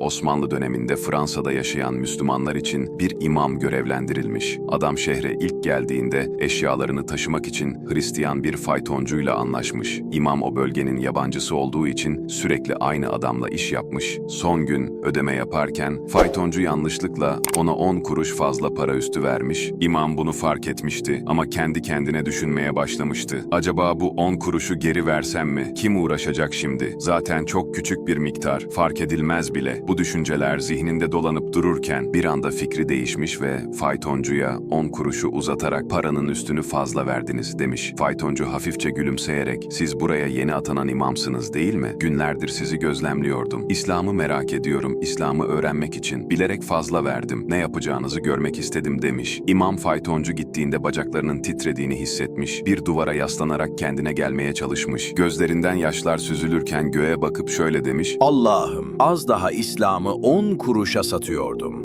Osmanlı döneminde Fransa'da yaşayan Müslümanlar için bir imam görevlendirilmiş. Adam şehre ilk geldiğinde eşyalarını taşımak için Hristiyan bir faytoncuyla anlaşmış. İmam o bölgenin yabancısı olduğu için sürekli aynı adamla iş yapmış. Son gün ödeme yaparken faytoncu yanlışlıkla ona 10 kuruş fazla para üstü vermiş. İmam bunu fark etmişti ama kendi kendine düşünmeye başlamıştı. Acaba bu 10 kuruşu geri versem mi? Kim uğraşacak şimdi? Zaten çok küçük bir miktar, fark edilmez bile. Bu düşünceler zihninde dolanıp dururken bir anda fikri değişmiş ve faytoncuya 10 kuruşu uzatarak paranın üstünü fazla verdiniz demiş. Faytoncu hafifçe gülümseyerek siz buraya yeni atanan imamsınız değil mi? Günlerdir sizi gözlemliyordum. İslam'ı merak ediyorum. İslam'ı öğrenmek için bilerek fazla verdim. Ne yapacağınızı görmek istedim demiş. İmam faytoncu gittiğinde bacaklarının titrediğini hissetmiş. Bir duvara yaslanarak kendine gelmeye çalışmış. Gözlerinden yaşlar süzülürken göğe bakıp şöyle demiş. Allah'ım az daha İslam'ı 10 kuruşa satıyordum.